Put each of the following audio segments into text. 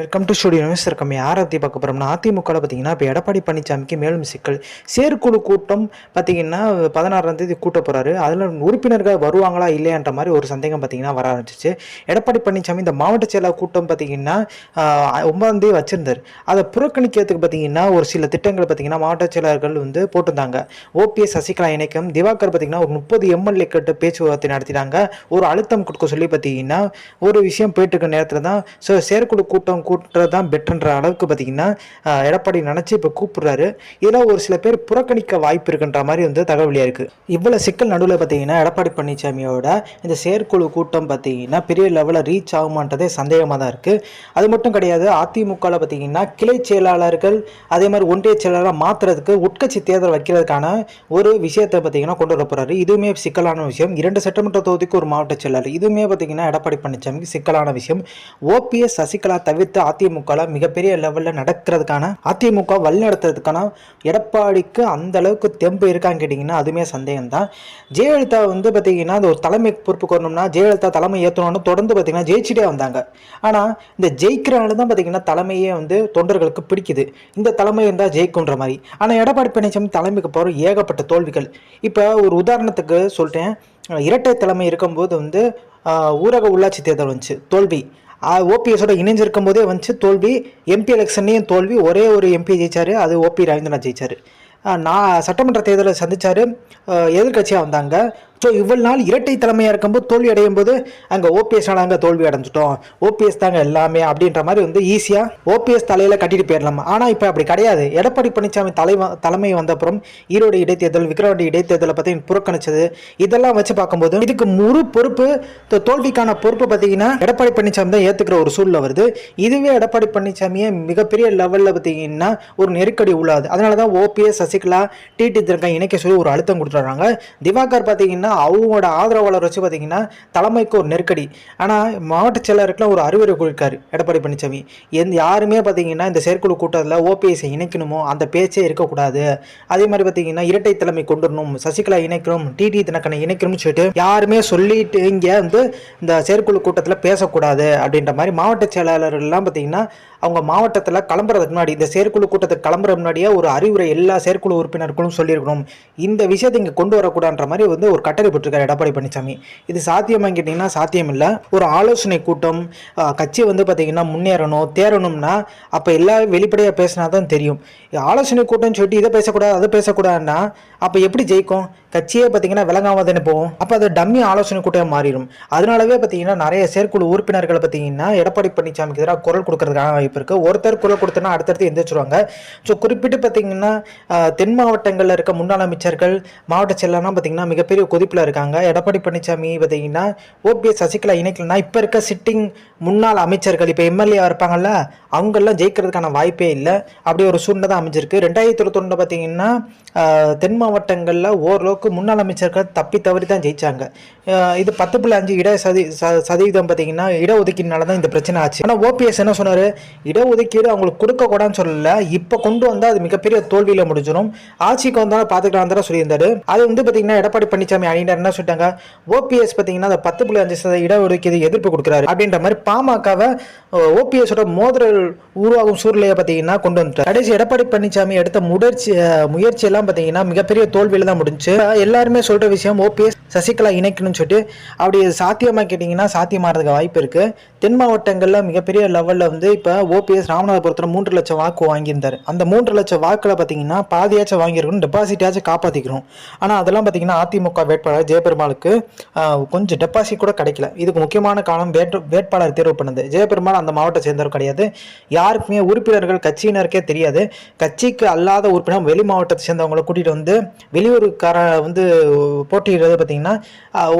Welcome to studio news இருக்கோம் யாரை பற்றி பார்க்க போகிறோம்னா அதிமுகவில் பார்த்தீங்கன்னா இப்போ எடப்பாடி பழனிசாமிக்கு மேலும் சிக்கல் செயற்குழு கூட்டம் பார்த்தீங்கன்னா பதினாறாம் தேதி கூட்ட போகிறாரு அதில் உறுப்பினர்கள் வருவாங்களா இல்லையான்ற மாதிரி ஒரு சந்தேகம் பார்த்தீங்கன்னா வர ஆரம்பிச்சிச்சு. எடப்பாடி பழனிசாமி இந்த மாவட்ட செயலாளர் கூட்டம் பார்த்தீங்கன்னா ஒன்பதாம் தேதி வச்சிருந்தார். அதை புறக்கணிக்கிறதுக்கு பார்த்தீங்கன்னா ஒரு சில திட்டங்கள் பார்த்தீங்கன்னா மாவட்ட செயலாளர்கள் வந்து போட்டிருந்தாங்க. ஓபிஎஸ் சசிகலா இணைக்கம் திவாகர் பார்த்தீங்கன்னா ஒரு முப்பது எம்எல்ஏ கிட்ட பேச்சுவார்த்தை நடத்தினாங்க. ஒரு அழுத்தம் கொடுக்க சொல்லி பார்த்தீங்கன்னா ஒரு விஷயம் போயிட்டு இருக்க நேரத்தில் தான் ஸோ செயற்குழு கூட்டம் கூட்டுறது தான் பெட்டர்ன்ற அளவுக்கு பார்த்தீங்கன்னா எடப்பாடி நினச்சி இப்போ கூப்பிடுறாரு. இதில் ஒரு சில பேர் புறக்கணிக்க வாய்ப்பு இருக்குன்ற மாதிரி வந்து தகவலியாக இருக்குது இவ்வளோ சிக்கல் நடுவில் பார்த்தீங்கன்னா எடப்பாடி பழனிசாமியோட இந்த செயற்குழு கூட்டம் பார்த்தீங்கன்னா பெரிய லெவலில் ரீச் ஆகுமான்றதே சந்தேகமாக தான் இருக்குது அது மட்டும் கிடையாது அதிமுகவில் பார்த்தீங்கன்னா கிளை செயலாளர்கள் அதே மாதிரி ஒன்றிய செயலாளராக மாற்றுறதுக்கு உட்கட்சி தேர்தல் வைக்கிறதுக்கான ஒரு விஷயத்தை பார்த்தீங்கன்னா கொண்டு வர போகிறாரு இதுவுமே சிக்கலான விஷயம். இரண்டு சட்டமன்ற தொகுதிக்கு ஒரு மாவட்ட செயலாளர். இதுவுமே பார்த்தீங்கன்னா எடப்பாடி பழனிசாமிக்கு சிக்கலான விஷயம். ஓபிஎஸ் சசிகலா தவிர்த்து அதிமுகவில் மிகப்பெரிய லெவலில் நடக்கிறதுக்கான அதிமுக வழிநடத்துறதுக்கான எடப்பாடிக்கு அந்த அளவுக்கு தெம்பு இருக்கான்னு கேட்டிங்கன்னா அதுவுமே சந்தேகம் தான் ஜெயலலிதா வந்து பார்த்தீங்கன்னா அந்த ஒரு தலைமை பொறுப்பு வரணும்னா ஜெயலலிதா தலைமை ஏற்றணும்னு தொடர்ந்து பார்த்தீங்கன்னா ஜெயிச்சுட்டே வந்தாங்க. ஆனால் இந்த ஜெயிக்கிறனால தான் பார்த்தீங்கன்னா தலைமையே வந்து தொண்டர்களுக்கு பிடிக்குது. இந்த தலைமை இருந்தால் ஜெயிக்குன்ற மாதிரி. ஆனால் எடப்பாடி பழனிசாமி தலைமைக்கு போகிற ஏகப்பட்ட தோல்விகள். இப்போ ஒரு உதாரணத்துக்கு சொல்லிட்டேன் இரட்டை தலைமை இருக்கும்போது வந்து ஊரக உள்ளாட்சி தேர்தல் வந்துச்சு தோல்வி. ஓபிஎஸோட இணைஞ்சிருக்கும் போதே வந்துச்சு தோல்வி. எம்பி எலெக்ஷன்லேயும் தோல்வி. ஒரே ஒரு எம்பி ஜெயிச்சார். அது ஓபி ரவீந்திரநாத் ஜெயிச்சார். நான் சட்டமன்ற தேர்தலை சந்தித்தார் எதிர்கட்சியாக வந்தாங்க. ஸோ இவ்வளவு நாள் இரட்டை தலைமையாக இருக்கும்போது தோல்வி அடையும் போது அங்கே ஓபிஎஸ்னால அங்கே தோல்வி அடைஞ்சிட்டோம். ஓபிஎஸ் தாங்க எல்லாமே அப்படின்ற மாதிரி வந்து ஈஸியாக ஓபிஎஸ் தலையில் கட்டிட்டு போயிடலாம்? ஆனால் இப்போ அப்படி கிடையாது. எடப்பாடி பழனிசாமி தலை தலைமை வந்த அப்புறம் ஈரோடு இடைத்தேர்தல் விக்ரவாண்டி இடைத்தேர்தலை பற்றி புறக்கணிச்சது இதெல்லாம் வச்சு பார்க்கும்போது இதுக்கு முழு பொறுப்பு தோல்விக்கான பொறுப்பு பார்த்தீங்கன்னா எடப்பாடி பழனிசாமி தான் ஏற்றுக்கிற ஒரு சூழ்நிலை வருது. இதுவே எடப்பாடி பழனிசாமியை மிகப்பெரிய லெவலில் பார்த்தீங்கன்னா ஒரு நெருக்கடி உள்ளாது. அதனால தான் ஓபிஎஸ் சசிகலா டிடி தினகரன் இணைக்க சொல்லி ஒரு அழுத்தம் கொடுத்துட்றாங்க. திவாகர் பார்த்தீங்கன்னா அவங்களோட ஆதரவாளர் வச்சு பார்த்தீங்கன்னா தலைமைக்கு ஒரு நெருக்கடி. ஆனால் மாவட்ட செயலருக்குலாம் ஒரு அறிவுரை கொடுக்காரு எடப்பாடி பழனிசாமி எந்த யாருமே பார்த்தீங்கன்னா இந்த செயற்குழு கூட்டத்தில் ஓபிஎஸ்ஐ இணைக்கணுமோ அந்த பேச்சே இருக்கக்கூடாது. அதே மாதிரி பார்த்தீங்கன்னா இரட்டை தலைமை கொண்டு வரணும் சசிகலா இணைக்கணும் டிடி தினக்கனை இணைக்கணும்னு சொல்லிட்டு யாருமே சொல்லிட்டு இங்கே வந்து இந்த செயற்குழு கூட்டத்தில் பேசக்கூடாது அப்படின்ற மாதிரி மாவட்ட செயலாளர்கள்லாம் பார்த்தீங்கன்னா அவங்க மாவட்டத்தில் கிளம்புறதுக்கு முன்னாடி இந்த செயற்குழு கூட்டத்துக்கு கிளம்புற முன்னாடியே ஒரு அறிவுரை எல்லா செயற்குழு உறுப்பினர்களும் சொல்லியிருக்கணும். இந்த விஷயத்தை இங்கே கொண்டு வரக்கூடாதுன்ற மாதிரி வந்து ஒரு கட்ட கட்டளை போட்டிருக்காரு எடப்பாடி பழனிசாமி. இது சாத்தியமான்னு கேட்டிங்கன்னா சாத்தியம் இல்லை ஒரு ஆலோசனை கூட்டம் கட்சி வந்து பார்த்தீங்கன்னா முன்னேறணும் தேரணும்னா அப்போ எல்லா வெளிப்படையாக பேசினா தான் தெரியும். ஆலோசனை கூட்டம்னு சொல்லிட்டு இதை பேசக்கூடாது அதை பேசக்கூடாதுன்னா அப்போ எப்படி ஜெயிக்கும்? கட்சியே பார்த்தீங்கன்னா விளங்காமதானே போகும். அப்போ அது டம்மி ஆலோசனை கூட்டம் மாறிடும். அதனாலவே பார்த்தீங்கன்னா நிறைய செயற்குழு உறுப்பினர்களை பார்த்தீங்கன்னா எடப்பாடி பழனிசாமிக்கு எதிராக குரல் கொடுக்கறதுக்கான வாய்ப்பு இருக்குது ஒருத்தர் குரல் கொடுத்தனா அடுத்தடுத்து எந்திரிச்சிருவாங்க. ஸோ குறிப்பிட்டு பார்த்தீங்கன்னா தென் மாவட்டங்களில் இருக்க முன்னாள் அமைச்சர்கள் மாவட்ட செயலர்லாம் பார்த்தீங்கன்னா மிகப்பெரிய கொதிப்பில் இருக்காங்க. எடப்பாடி பழனிசாமி பார்த்தீங்கன்னா ஓபிஎஸ் சசிகலா இணைக்கலன்னா இப்போ இருக்க சிட்டிங் முன்னாள் அமைச்சர்கள் இப்போ எம்எல்ஏ இருப்பாங்கல்ல அவங்கெல்லாம் ஜெயிக்கிறதுக்கான வாய்ப்பே இல்லை. அப்படி ஒரு சூழ்நிலை தான் அமைஞ்சிருக்கு. ரெண்டாயிரத்தி இருபத்தொன்னு பார்த்தீங்கன்னா தென் மாவட்டங்களில் ஓரளவுக்கு முன்னாள் அமைச்சர்கள் தப்பி தவறி தான் ஜெயிச்சாங்க. இது பத்து புள்ளி அஞ்சு இட சதி ச- சதவீதம் பார்த்தீங்கன்னா இடஒதுக்கீடுனால தான் இந்த பிரச்சனை ஆச்சு. ஆனால் ஓபிஎஸ் என்ன சொன்னார்? இடஒதுக்கீடு அவங்களுக்கு கொடுக்கக்கூடாதுன்னு சொல்லலை. இப்போ கொண்டு வந்தால் அது மிகப்பெரிய தோல்வியில் முடிஞ்சிடும் ஆட்சிக்கு வந்தாலும் பார்த்துக்கலாம் தான் சொல்லியிருந்தாரு. அது வந்து பார்த்தீங்கன்னா எடப்பாடி பழனிசாமி அணியினர் என்ன சொல்லிட்டாங்க? ஓபிஎஸ் பார்த்தீங்கன்னா அந்த பத்து புள்ளி அஞ்சு சதவீத இடஒதுக்கீடு எதிர்ப்பு கொடுக்குறாரு அப்படின்ற மாதிரி பாமகவை ஓபிஎஸோட மோதல் உருவாகும் சூழ்நிலையை பார்த்தீங்கன்னா கொண்டு வந்துட்டார். கடைசி எடப்பாடி பழனிசாமி எடுத்த முயற்சி முயற்சி எல்லாம் பார்த்தீங்கன்னா மிகப்பெரிய தோல்வியில் தான் முடிஞ்சு. எல்லாருமே சொல்கிற விஷயம் ஓபிஎஸ் சசிகலா இணைக்கணும்னு சொல்லிட்டு அப்படி சாத்தியமாக கேட்டிங்கன்னா சாத்தியமாகிறதுக்கு வாய்ப்பு இருக்குது தென் மாவட்டங்களில் மிகப்பெரிய லெவலில் வந்து இப்போ ஓபிஎஸ் ராமநாதபுரத்தில் மூன்று லட்சம் வாக்கு வாங்கியிருந்தார். அந்த மூன்று லட்சம் வாக்கில் பார்த்தீங்கன்னா பாதியாச்சும் வாங்கியிருக்கணும் டெபாசிட்டாச்சும் காப்பாற்றிக்கணும் ஆனால் அதெல்லாம் பார்த்தீங்கன்னா அதிமுக வேட்பாளர் ஜெயபெருமாளுக்கு கொஞ்சம் டெபாசிட் கூட கிடைக்கல. இதுக்கு முக்கியமான காரணம் வேட்பாளர் தேர்வு பண்ணது. ஜெயபெருமான் அந்த மாவட்டத்தை சேர்ந்தவர் கிடையாது. யாருக்குமே உறுப்பினர்கள் கட்சியினருக்கே தெரியாது. கட்சிக்கு அல்லாத உறுப்பினர் வெளி மாவட்டத்தை சேர்ந்தவங்களை கூட்டிகிட்டு வந்து வெளியூருக்கார வந்து போட்டியிடுறது பார்த்தீங்கன்னா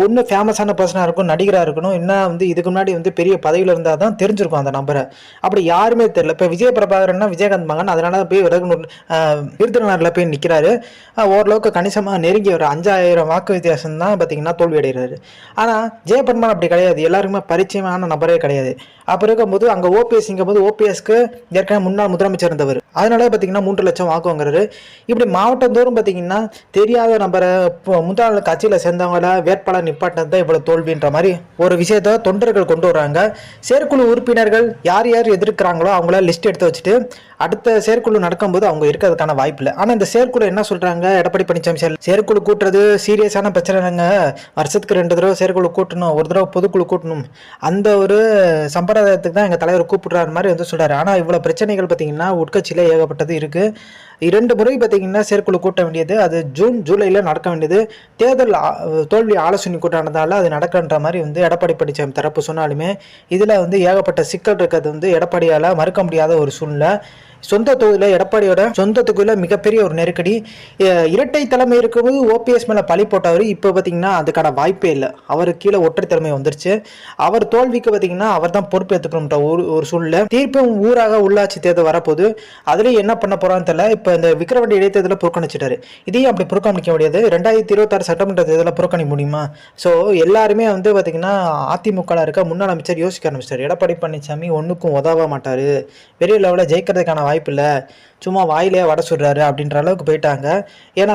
ஒன்று ஃபேமஸான பர்சனாக இருக்கும் நடிகராக இருக்கணும் என்ன வந்து இதுக்கு முன்னாடி வந்து பெரிய பதவியில் இருந்தால் தான் தெரிஞ்சிருக்கும் அந்த நம்பரை அப்படி யாருமே தெரியல. இப்போ விஜய பிரபாகரன்னா விஜயகாந்த் மகன். அதனால போய் விருதுநூர் விருதுநகரில் போய் நிற்கிறாரு ஓரளவுக்கு கணிசமாக நெருங்கி ஒரு அஞ்சாயிரம் வாக்கு வித்தியாசம் தான் பார்த்தீங்கன்னா தோல்வி அடைகிறாரு ஆனால் ஜெயபெருமான் அப்படி கிடையாது. எல்லாருக்குமே பரிச்சயமான நபரே கிடையாது. கிடையாது அப்போ இருக்கும்போது அங்கே ஓபிஎஸ்ங்கும் போது ஓபிஎஸ்க்கு ஏற்கனவே முன்னாள் முதலமைச்சர் இருந்தவர். அதனால பார்த்தீங்கன்னா மூன்று லட்சம் வாக்குவாங்கிறாரு இப்படி மாவட்டந்தோறும் பார்த்தீங்கன்னா தெரியாத நம்பரை இப்போ முந்தாள் கட்சியில் சேர்ந்தவங்கள வேட்பாளர் நிப்பாட்டினது தான் இவ்வளோ தோல்வின்ற மாதிரி ஒரு விஷயத்த தொண்டர்கள் கொண்டு வராங்க. செயற்குழு உறுப்பினர்கள் யார் யார் எதிர்க்கிறாங்களோ அவங்கள லிஸ்ட் எடுத்து வச்சுட்டு அடுத்த செயற்குழு நடக்கும்போது அவங்க இருக்கிறதுக்கான வாய்ப்பு இல்லை. ஆனால் இந்த செயற்குழு என்ன சொல்கிறாங்க எடப்பாடி பழனிசாமி சார் செயற்குழு கூட்டுறது சீரியஸான பிரச்சனைங்க வருஷத்துக்கு ரெண்டு தடவை செயற்குழு கூட்டணும் ஒரு தடவை பொதுக்குழு கூட்டணும். அந்த ஒரு சம்பிரதாயத்துக்கு தான் எங்கள் தலைவர் கூப்பிடுறாரு மாதிரி வந்து சொல்கிறாரு ஆனால் இவ்வளோ பிரச்சனைகள் பார்த்தீங்கன்னா உட்கட்சியில் ஏகப்பட்டது இருக்குது இரண்டு முறை பார்த்தீங்கன்னா செயற்குழு கூட்ட வேண்டியது. அது ஜூன் ஜூலையில் நடக்க வேண்டியது. தேர்தல் தோல்வி ஆலோசனை கூட்டானதால் அது நடக்கன்ற மாதிரி வந்து எடப்பாடி பழனிசாமி தரப்பு சொன்னாலுமே இதில் வந்து ஏகப்பட்ட சிக்கல் இருக்கிறது வந்து எடப்பாடியால் மறுக்க முடியாத ஒரு சூழ்நிலை. சொந்த தொகுதியில் எடப்பாடியோட சொந்த தொகுதியில் மிகப்பெரிய ஒரு நெருக்கடி. இரட்டை தலைமை இருக்கும்போது ஓபிஎஸ் மேலே பழி போட்டவர் இப்போ பார்த்தீங்கன்னா அதுக்கான வாய்ப்பே இல்லை. அவர் கீழே ஒற்றை தலைமை வந்துருச்சு. அவர் தோல்விக்கு பார்த்தீங்கன்னா அவர் தான் பொறுப்பேற்றுக்கணும்ன்ற ஒரு ஒரு சூழ்நிலை. தீர்ப்பும் ஊராக உள்ளாட்சி தேர்தல் வரப்போகுது. அதுலேயும் என்ன பண்ண போகிறான்னு தெரியல. இப்போ இந்த விக்ரவாண்டி இடைத்தேர்தலில் புறக்கணிச்சிட்டாரு. இதையும் அப்படி புறக்கணிக்க முடியாது. ரெண்டாயிரத்தி இருபத்தாறு சட்டமன்ற தேர்தலில் புறக்கணிக்க முடியுமா? ஸோ எல்லாருமே வந்து பார்த்தீங்கன்னா அதிமுகவில் இருக்க முன்னாள் அமைச்சர் யோசிக்க ஆரம்பிச்சிட்டார். எடப்பாடி பழனிசாமி ஒன்றுக்கும் உதவ மாட்டார். பெரிய லெவலில் ஜெயிக்கிறதுக்கான வாய்ப்பில்லை. சும்மா வாயிலே வட சொல்கிறாரு அப்படின்ற அளவுக்கு போயிட்டாங்க. ஏன்னா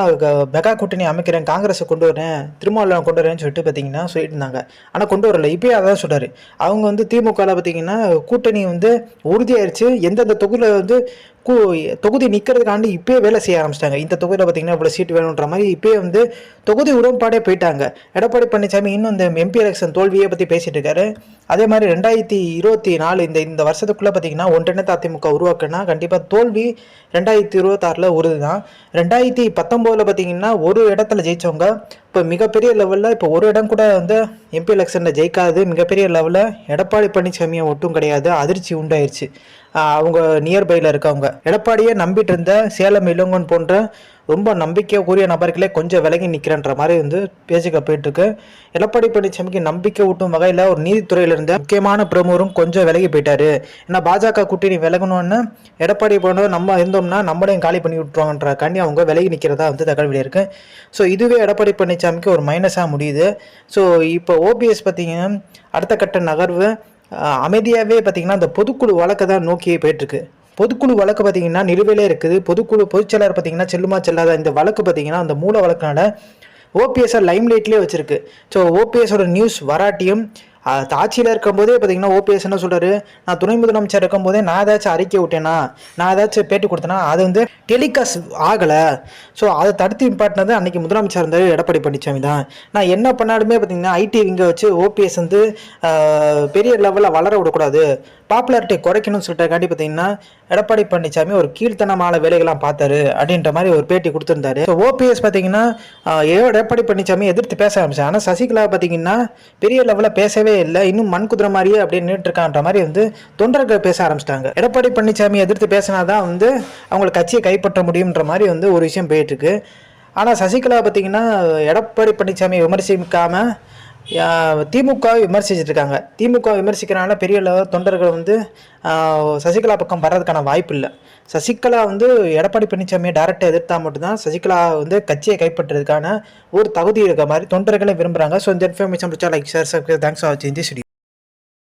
மெகா கூட்டணி அமைக்கிறேன் காங்கிரஸை கொண்டு வரேன் திருமாவளவன் கொண்டு வரேன்னு சொல்லிட்டு பார்த்தீங்கன்னா சொல்லிட்டு இருந்தாங்க ஆனால் கொண்டு வரல. இப்போயே அதான் சொல்கிறாரு அவங்க வந்து திமுகவில் பார்த்தீங்கன்னா கூட்டணி வந்து உறுதியாயிருச்சு. எந்தெந்த தொகுதியில் வந்து கூ தொகுதி நிற்கிறதுக்காண்டி இப்போயே வேலை செய்ய ஆரம்பிச்சிட்டாங்க. இந்த தொகுதியில் பார்த்தீங்கன்னா இவ்வளோ சீட் வேணுன்ற மாதிரி இப்போயே வந்து தொகுதி உடன்பாடே போயிட்டாங்க. எடப்பாடி பழனிசாமி இன்னும் இந்த எம்பி எலெக்ஷன் தோல்வியை பற்றி பேசிகிட்டு இருக்காரு. அதே மாதிரி ரெண்டாயிரத்தி இருபத்தி நாலு இந்த இந்த வருஷத்துக்குள்ளே பார்த்தீங்கன்னா ஒன்றிணைந்த அதிமுக உருவாக்குனா கண்டிப்பாக தோல்வி ரெண்டாயிரத்தி இருபத்தாறில் உறுதி தான் ரெண்டாயிரத்தி பத்தொம்போதில் பார்த்தீங்கன்னா ஒரு இடத்துல ஜெயிச்சவங்க இப்போ மிகப்பெரிய லெவலில் இப்போ ஒரு இடம் கூட வந்து எம்பி எலெக்ஷனில் ஜெயிக்காது. மிகப்பெரிய லெவலில் எடப்பாடி பழனிசாமியை ஒட்டும் கிடையாது. அதிர்ச்சி உண்டாயிருச்சு. அவங்க நியர்பையில் இருக்கவங்க. எடப்பாடியை நம்பிட்டு இருந்த சேலம் இளங்கன் போன்ற ரொம்ப நம்பிக்கைக்குரிய நபர்களே கொஞ்சம் விலகி நிற்கிறன்ற மாதிரி வந்து பேச்சுக்கள் போயிட்டுருக்கு. எடப்பாடி பழனிசாமிக்கு நம்பிக்கை ஊட்டும் வகையில் ஒரு நீதித்துறையில் இருந்த முக்கியமான பிரமுகரும் கொஞ்சம் விலகி போயிட்டாரு. ஏன்னா பாஜக கூட்டணி விலகணும்னு எடப்பாடி போன நம்ம இருந்தோம்னா நம்மளையும் காலி பண்ணி விட்டுருவாங்கன்றக்காண்டி அவங்க விலகி நிற்கிறதா வந்து தகவல் இருக்கு ஸோ இதுவே எடப்பாடி பழனிசாமிக்கு ஒரு மைனஸாக முடியுது. ஸோ இப்போ ஓபிஎஸ் பார்த்தீங்கன்னா அடுத்த கட்ட நகர்வு அமைதியாகவே பார்த்திங்கன்னா அந்த பொதுக்குழு வழக்கை தான் நோக்கி போயிட்டுருக்கு. பொதுக்குழு வழக்கு பார்த்தீங்கன்னா நிலுவையிலே இருக்குது. பொதுக்குழு பொதுச்செயலாளர் பார்த்திங்கன்னா செல்லுமா செல்லாத இந்த வழக்கு பார்த்தீங்கன்னா அந்த மூல வழக்கினால ஓபிஎஸ்ஸை லைம்லைட்லேயே வச்சுருக்கு. ஸோ ஓபிஎஸோட நியூஸ் வராட்டியும் ஆட்சியில் இருக்கும்போதே பார்த்தீங்கன்னா ஓபிஎஸ் என்ன சொல்கிறாரு நான் துணை முதலமைச்சர் இருக்கும்போதே நான் ஏதாச்சும் அறிக்கை விட்டேனா? நான் ஏதாச்சும் பேட்டி கொடுத்தேனா? அது வந்து டெலிகாஸ்ட் ஆகலை. ஸோ அதை தடுத்து நிப்பாட்டினது அன்றைக்கி முதலமைச்சர் இருந்தார் எடப்பாடி பழனிசாமி தான். நான் என்ன பண்ணாலுமே பார்த்தீங்கன்னா ஐடி இங்கே வச்சு ஓபிஎஸ் வந்து பெரிய லெவலில் வளர விடக்கூடாது. பாப்புலாரிட்டி குறைக்கணும்னு சொல்லிட்டாக்காண்டி பார்த்தீங்கன்னா எடப்பாடி பழனிசாமி ஒரு கீழ்த்தனமான வேலைகள்லாம் பார்த்தாரு அப்படின்ற மாதிரி ஒரு பேட்டி கொடுத்துருந்தாரு. ஸோ ஓபிஎஸ் பார்த்தீங்கன்னா ஏ எடப்பாடி பழனிசாமி எதிர்த்து பேச ஆரம்பிச்சாங்க ஆனால் சசிகலா பார்த்தீங்கன்னா பெரிய லெவலில் பேசவே இல்லை இன்னும் மண் குதிரை மாதிரியே அப்படியே நின்றுட்டு இருக்கான்ற மாதிரி வந்து தொண்டர்கள் பேச ஆரம்பிச்சிட்டாங்க. எடப்பாடி பழனிசாமி எதிர்த்து பேசினாதான் வந்து அவங்களுக்கு கட்சியை கைப்பற்ற முடியுன்ற மாதிரி வந்து ஒரு விஷயம் போயிட்டு இருக்கு ஆனால் சசிகலா பார்த்தீங்கன்னா எடப்பாடி பழனிசாமியை விமர்சிக்காமல் திமுகவை திமுக விமர்சிச்சுட்டு இருக்காங்க திமுக விமர்சிக்கிறனால பெரிய அளவு தொண்டர்கள் வந்து சசிகலா பக்கம் வர்றதுக்கான வாய்ப்பு இல்லை சசிகலா வந்து எடப்பாடி பழனிசாமியை டேரெக்டாக எதிர்த்தா மட்டும்தான் சசிகலா வந்து கட்சியை கைப்பற்றுறதுக்கான ஒரு தகுதி இருக்க மாதிரி தொண்டர்களை விரும்புகிறாங்க ஸோ இந்த இன்ஃபர்மேஷன் பிடிச்சா லைக் சார் தேங்க்ஸ் ஃபார் வாட்சிங்